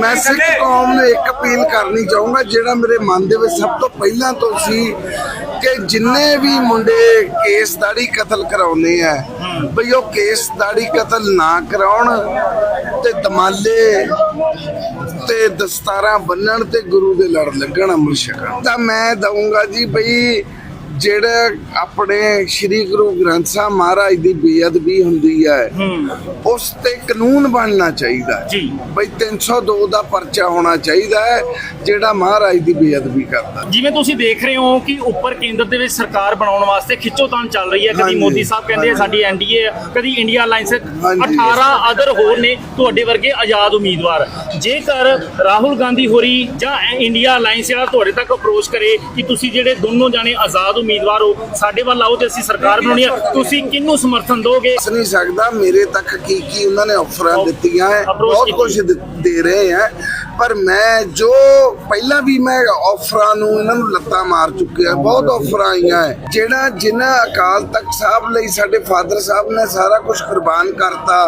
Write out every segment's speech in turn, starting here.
ਮੈਂ ਸਿੱਖ ਕੌਮ ਨੂੰ ਇੱਕ ਅਪੀਲ ਕਰਨੀ ਚਾਹੂੰਗਾ, ਜਿਹੜਾ ਮੇਰੇ ਮਨ ਦੇ ਵਿੱਚ ਸਭ ਤੋਂ ਪਹਿਲਾਂ ਤੋਂ ਸੀ ਕਿ ਜਿੰਨੇ ਵੀ ਮੁੰਡੇ ਕੇਸ ਦਾੜੀ ਕਤਲ ਕਰਾਉਨੇ ਆ, ਬਈ ਉਹ ਕੇਸ ਦਾੜੀ ਕਤਲ ਨਾ ਕਰਾਉਣ ਤੇ ਦਮਾਲੇ ਤੇ ਦਸਤਾਰਾਂ ਬੰਨਣ ਤੇ ਗੁਰੂ ਦੇ ਲੜ ਲੱਗਣ ਅੰਮ੍ਰਿਤ ਛਕਣ। ਤਾਂ ਮੈਂ ਦਊਂਗਾ ਜੀ ਬਈ ਜਿਹੜਾ ਆਪਣੇ ਸ੍ਰੀ ਗੁਰੂ ਗ੍ਰੰਥ ਸਾਹਿਬ ਮਹਾਰਾਜ ਦੀ ਬੇਅਦਬੀ ਹੁੰਦੀ ਹੈ ਉਸ ਤੇ ਕਾਨੂੰਨ ਬਣਨਾ ਚਾਹੀਦਾ ਹੈ ਜੀ। ਬਈ 302 ਦਾ ਪਰਚਾ ਹੋਣਾ ਚਾਹੀਦਾ ਹੈ ਜਿਹੜਾ ਮਹਾਰਾਜ ਦੀ ਬੇਅਦਬੀ ਕਰਦਾ ਜਿਵੇਂ ਤੁਸੀਂ ਦੇਖ ਰਹੇ ਹੋ ਕਿ ਉੱਪਰ ਕੇਂਦਰ ਦੇ ਵਿੱਚ ਸਰਕਾਰ ਬਣਾਉਣ ਵਾਸਤੇ ਖਿੱਚੋਤਾਣ ਚੱਲ ਰਹੀ ਹੈ ਕਦੀ। ਮੋਦੀ ਸਾਹਿਬ ਕਹਿੰਦੇ ਸਾਡੀ ਐਨਡੀਏ ਕਦੀ ਇੰਡੀਆ ਅਲਾਈਅੰਸ ਹਾਂਜੀ। 18 ਅਦਰ ਹੋਰ ਨੇ ਤੁਹਾਡੇ ਵਰਗੇ ਆਜ਼ਾਦ ਉਮੀਦਵਾਰ ਜੇਕਰ ਰਾਹੁਲ ਗਾਂਧੀ ਹੋਰੀ ਜਾਂ ਇੰਡੀਆ ਅਲਾਈਅੰਸ ਜਿਹੜਾ ਤੁਹਾਡੇ ਤੱਕ ਅਪਰੋਚ ਕਰੇ ਕਿ ਤੁਸੀਂ ਜਿਹੜੇ ਦੋਨੋਂ ਜਾਣੇ ਆਜ਼ਾਦ ਉਮੀਦਵਾਰ ਹੋ ਸਾਡੇ ਵੱਲ ਆਓ ਤੇ ਅਸੀਂ ਸਰਕਾਰ ਬਣਾਉਣੀ ਹੈ ਤੁਸੀਂ ਕਿਹਨੂੰ ਸਮਰਥਨ ਦੋਗੇ? ਦੱਸ ਨਹੀਂ ਸਕਦਾ ਮੇਰੇ ਤੱਕ ਕੀ ਕੀ ਉਹਨਾਂ ਨੇ ਆਫਰਾਂ ਦਿੱਤੀਆਂ ਹੈ ਬਹੁਤ। ਕੁਝ ਦੇ ਰਹੇ ਹੈ। ਪਰ ਮੈਂ ਜੋ ਪਹਿਲਾਂ ਵੀ ਮੈਂ ਆਫਰਾਂ ਨੂੰ ਇਹਨਾਂ ਨੂੰ ਲੱਤਾਂ ਮਾਰ ਚੁੱਕਿਆ ਬਹੁਤ ਆਫਰਾਂ ਆਈਆਂ ਹੈ। ਜਿਹੜਾ ਜਿਨ੍ਹਾਂ ਅਕਾਲ ਤਖਤ ਸਾਹਿਬ ਲਈ ਸਾਡੇ ਫਾਦਰ ਸਾਹਿਬ ਨੇ ਸਾਰਾ ਕੁਝ ਕੁਰਬਾਨ ਕਰਤਾ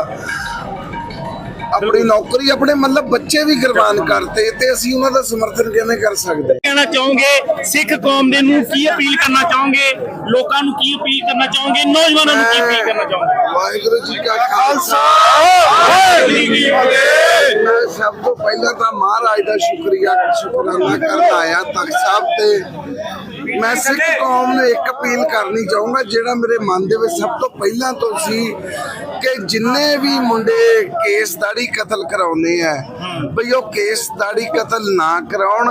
ਆਪਣੀ ਨੌਕਰੀ ਆਪਣੇ ਮਤਲਬ ਬੱਚੇ ਵੀ ਕੁਰਬਾਨ ਕਰਤੇ ਤੇ ਅਸੀਂ ਉਹਨਾਂ ਦਾ ਸਮਰਥਨ ਕਿਵੇਂ ਕਰ ਸਕਦੇ? ਕਹਿਣਾ ਚਾਹੋਗੇ ਸਿੱਖ ਕੌਮ ਦੇ ਨੂੰ ਕੀ ਅਪੀਲ ਕਰਨਾ ਚਾਹੋਗੇ? ਲੋਕਾਂ ਨੂੰ ਕੀ ਅਪੀਲ ਕਰਨਾ ਚਾਹੋਗੇ? ਨੌਜਵਾਨਾਂ ਨੂੰ ਕੀ ਅਪੀਲ ਕਰਨਾ ਚਾਹੋਗੇ? ਵਾਹਿਗੁਰੂ ਜੀ ਕਾ ਖਾਲਸਾ। ਮੈਂ ਸਭ ਤੋਂ ਪਹਿਲਾਂ ਤਾਂ ਮਹਾਰਾਜ ਦਾ ਸ਼ੁਕਰੀਆ ਸ਼ੁਕਰਾਨਾ ਕਰਦਾ ਆਇਆ ਤਖਤ ਸਾਹਿਬ ਤੇ। ਮੈਂ ਸਿੱਖ ਕੌਮ ਨੂੰ ਇੱਕ ਅਪੀਲ ਕਰਨੀ ਚਾਹੂੰਗਾ, ਜਿਹੜਾ ਮੇਰੇ ਮਨ ਦੇ ਵਿੱਚ ਸਭ ਤੋਂ ਪਹਿਲਾਂ ਤੋਂ ਸੀ ਕਿ ਜਿੰਨੇ ਵੀ ਮੁੰਡੇ ਕੇਸ ਦਾੜੀ ਕਤਲ ਕਰਾਉਂਦੇ ਆ, ਬਈ ਉਹ ਕੇਸ ਦਾੜੀ ਕਤਲ ਨਾ ਕਰਾਉਣ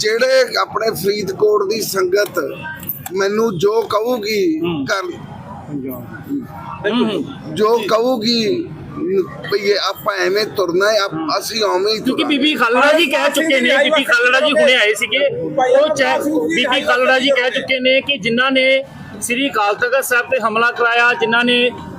ਜਿਹੜੇ ਆਪਣੇ ਫਰੀਦਕੋਟ ਦੀ ਸੰਗਤ ਮੈਨੂੰ ਜੋ ਕਹੂਗੀ ਕਰ ਜੋ ਕਹੂਗੀ ਇਹ ਆਪਾਂ ਐਵੇਂ ਤੁਰਨਾ ਹੈ ਅਸੀਂ ਉਵੇਂ ਹੀ ਕਿਉਂਕਿ। ਬੀਬੀ ਖਾਲੜਾ ਜੀ ਕਹਿ ਚੁੱਕੇ ਨੇ ਬੀਬੀ ਖਾਲੜਾ ਜੀ ਹੁਣੇ ਆਏ ਸੀਗੇ। ਉਹ ਚਾਹ ਬੀਬੀ ਖਾਲੜਾ ਜੀ ਕਹਿ ਚੁੱਕੇ ਨੇ ਕਿ ਜਿਨ੍ਹਾਂ ਨੇ ਸ੍ਰੀ ਅਕਾਲ ਤਖਤ ਸਾਹਿਬ ਤੇ ਹਮਲਾ ਕਰਾਇਆ ਜਿਨ੍ਹਾਂ ਨੇ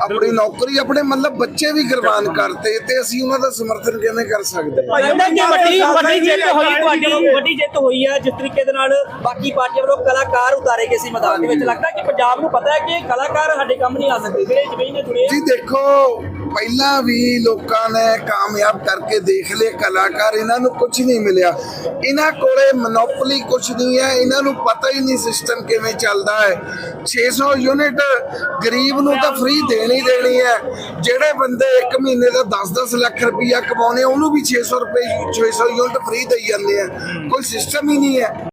ਆਪਣੀ ਨੌਕਰੀ ਆਪਣੇ ਮਤਲਬ ਬੱਚੇ ਵੀ ਕੁਰਬਾਨ ਕਰਤੇ ਤੇ ਅਸੀਂ ਉਹਨਾਂ ਦਾ ਸਮਰਥਨ ਕਿਵੇਂ ਕਰ ਸਕਦੇ ਹਾਂ? ਲੱਗਦਾ ਕਿ ਵੱਡੀ ਵੱਡੀ ਜਿੱਤ ਹੋਈ ਤੁਹਾਡੀ ਵੱਡੀ ਜਿੱਤ ਹੋਈ ਹੈ ਜਿਸ ਤਰੀਕੇ ਦੇ ਨਾਲ ਬਾਕੀ ਪਾਰਟੀਆਂ ਵੱਲੋਂ ਕਲਾਕਾਰ ਉਤਾਰੇ ਗਏ ਸੀ ਮੈਦਾਨ ਦੇ ਵਿੱਚ ਲੱਗਦਾ ਕਿ ਪੰਜਾਬ ਨੂੰ ਪਤਾ ਹੈ ਕਿ ਕਲਾਕਾਰ ਸਾਡੇ ਕੰਮ ਨਹੀਂ ਆ ਸਕਦੇ ਜਿਹੜੇ ਜ਼ਮੀਨ ਨਾਲ ਜੁੜੇ ਆ। ਜੀ ਦੇਖੋ ਪਹਿਲਾਂ ਵੀ ਲੋਕਾਂ ਨੇ ਕਾਮਯਾਬ ਕਰਕੇ ਦੇਖ ਲਏ ਕਲਾਕਾਰ, ਇਹਨਾਂ ਨੂੰ ਕੁਝ ਨਹੀਂ ਮਿਲਿਆ। ਇਹਨਾਂ ਕੋਲੇ ਮੋਨੋਪੋਲੀ ਕੁਝ ਨਹੀਂ ਹੈ, ਇਹਨਾਂ ਨੂੰ ਪਤਾ ਹੀ ਨਹੀਂ ਸਿਸਟਮ ਕਿਵੇਂ ਚੱਲਦਾ ਹੈ। 600 ਯੂਨਿਟ ਗਰੀਬ ਨੂੰ ਤਾਂ ਫ੍ਰੀ ਦੇਣੀ ਦੇਣੀ ਹੈ। ਜਿਹੜੇ ਬੰਦੇ ਇੱਕ ਮਹੀਨੇ ਦਾ 10-10 ਲੱਖ ਰੁਪਈਆ ਕਮਾਉਣੇ ਉਹਨੂੰ ਵੀ 600 ਰੁਪਏ 600 ਯੂਨਿਟ ਫ੍ਰੀ ਦੇਈ ਜਾਂਦੇ ਆ। ਕੋਈ ਸਿਸਟਮ ਹੀ ਨਹੀਂ ਹੈ।